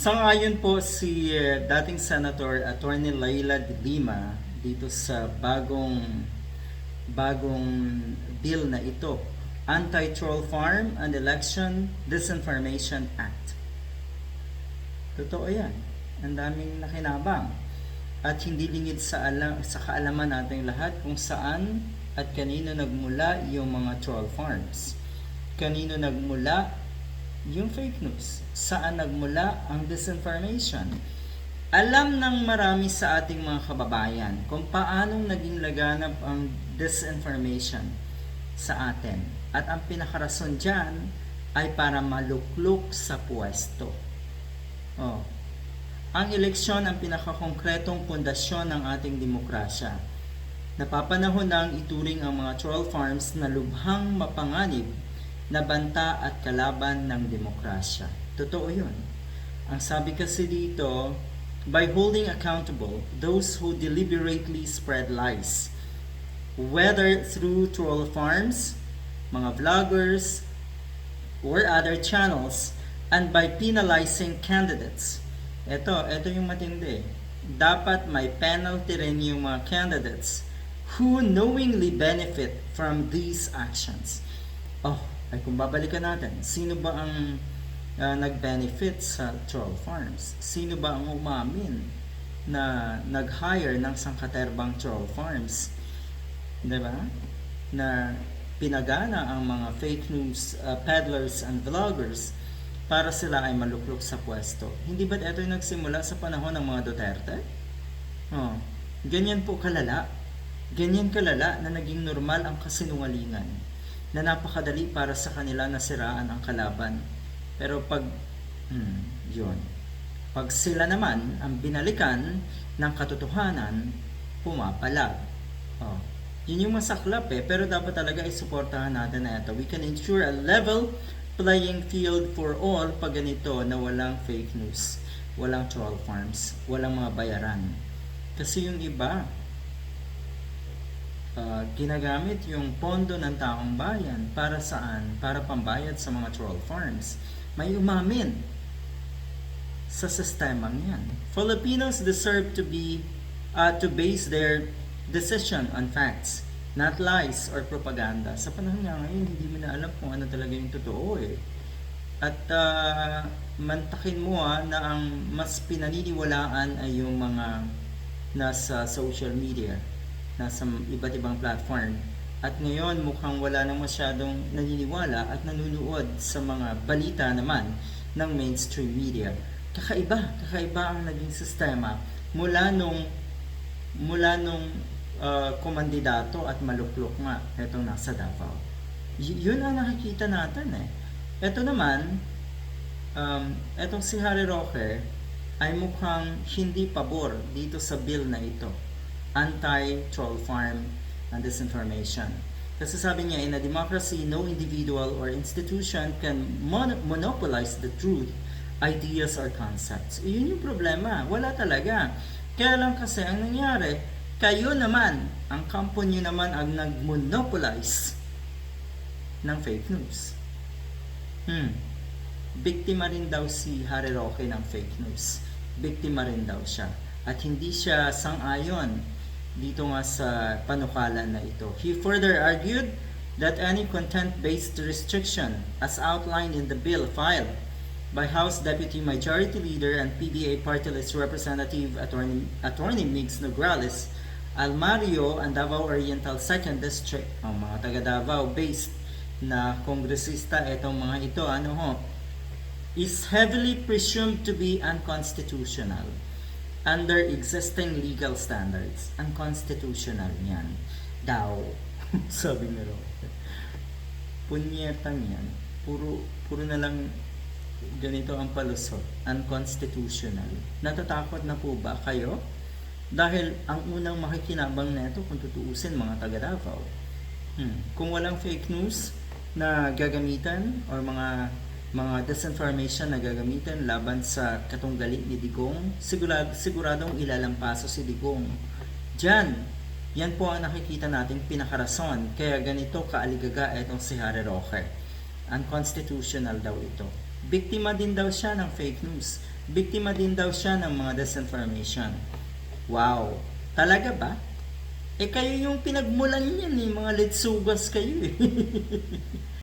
Sangayon po si eh, dating Senator Attorney Laila de Lima dito sa bagong bagong bill na ito, Anti-Troll Farm and Election Disinformation Act. Totoo yan. Ang daming nakinabang. At hindi lingid sa, alam, sa kaalaman nating lahat kung saan at kanino nagmula yung mga troll farms. Kanino nagmula yung fake news. Saan nagmula ang disinformation. Alam ng marami sa ating mga kababayan kung paanong naging laganap ang disinformation sa atin. At ang pinakarason dyan ay para maluklok sa pwesto. Oh. Ang eleksyon ang pinakakongkretong pundasyon ng ating demokrasya. Napapanahon na ituring ang mga troll farms na lubhang mapanganib na banta at kalaban ng demokrasya. Totoo yun. Ang sabi kasi dito, by holding accountable those who deliberately spread lies, whether through troll farms, mga vloggers, or other channels, and by penalizing candidates. Ito, ito yung matindi. Dapat may penalty rin yung mga candidates who knowingly benefit from these actions. Oh, ay kung babalikan natin, sino ba ang uh, nag-benefit sa troll farms? Sino ba ang umamin na nag-hire ng sangkaterbang troll farms? 'Di ba? Na pinagana ang mga fake news uh, peddlers and vloggers para sila ay maluklok sa pwesto. Hindi ba ito yung nagsimula sa panahon ng mga Duterte? Oh, ganyan po kalala. Ganyan kalala na naging normal ang kasinungalingan na napakadali para sa kanila na siraan ang kalaban. Pero pag, hmm, yun. Pag sila naman ang binalikan ng katotohanan, pumapalag. Oh, yun yung masaklap eh, pero dapat talaga isuportahan natin na ito. We can ensure a level playing field for all pag ganito na walang fake news, walang troll farms, walang mga bayaran. Kasi yung iba, uh, ginagamit yung pondo ng taong bayan para saan? Para pambayad sa mga troll farms. May umamin sa sistemang yan. Filipinos deserve to be uh, to base their decision on facts, not lies or propaganda. Sa panahon nga ngayon, hindi mo na alam kung ano talaga yung totoo eh. At uh, mantakin mo ah, na ang mas pinaniniwalaan ay yung mga nasa social media nasa iba't ibang platform. At ngayon mukhang wala nang masyadong naniniwala at nanunood sa mga balita naman ng mainstream media. Kakaiba, kakaiba ang naging sistema mula nung mula nung uh, kumandidato at maluklok nga etong nasa Davao. Y- yun ang nakikita natin eh. Ito naman, um, etong si Harry Roque ay mukhang hindi pabor dito sa bill na ito anti-troll farm and disinformation. Kasi sabi niya, in a democracy, no individual or institution can mon- monopolize the truth, ideas, or concepts. Iyon yung problema. Wala talaga. Kaya lang kasi ang nangyari, kayo naman, ang kampo nyo naman ang nag-monopolize ng fake news. Hmm. Biktima rin daw si Harry Roque ng fake news. Biktima rin daw siya. At hindi siya sang-ayon dito nga sa panukala na ito. He further argued that any content-based restriction as outlined in the bill filed by House Deputy Majority Leader and PBA Party List Representative Attorney, Attorney Migs Nograles, Almario and Davao Oriental 2nd District, ang mga taga Davao based na kongresista itong mga ito, ano ho, is heavily presumed to be unconstitutional under existing legal standards. Unconstitutional yan. Daw. Sabi ni Roque. Punyetang yan. Puro, puro na lang ganito ang palusot. Unconstitutional. Natatakot na po ba kayo? Dahil ang unang makikinabang neto kung tutuusin mga taga Davao. Hmm. Kung walang fake news na gagamitan or mga mga disinformation na gagamitin laban sa katunggali ni Digong, sigurad, siguradong ilalampaso si Digong. Diyan, yan po ang nakikita nating pinakarason. Kaya ganito kaaligaga itong si Harry Roque. Unconstitutional daw ito. Biktima din daw siya ng fake news biktima din daw siya ng mga disinformation. Wow, talaga ba? Eh kayo yung pinagmulan niyan eh, mga litsugas kayo eh.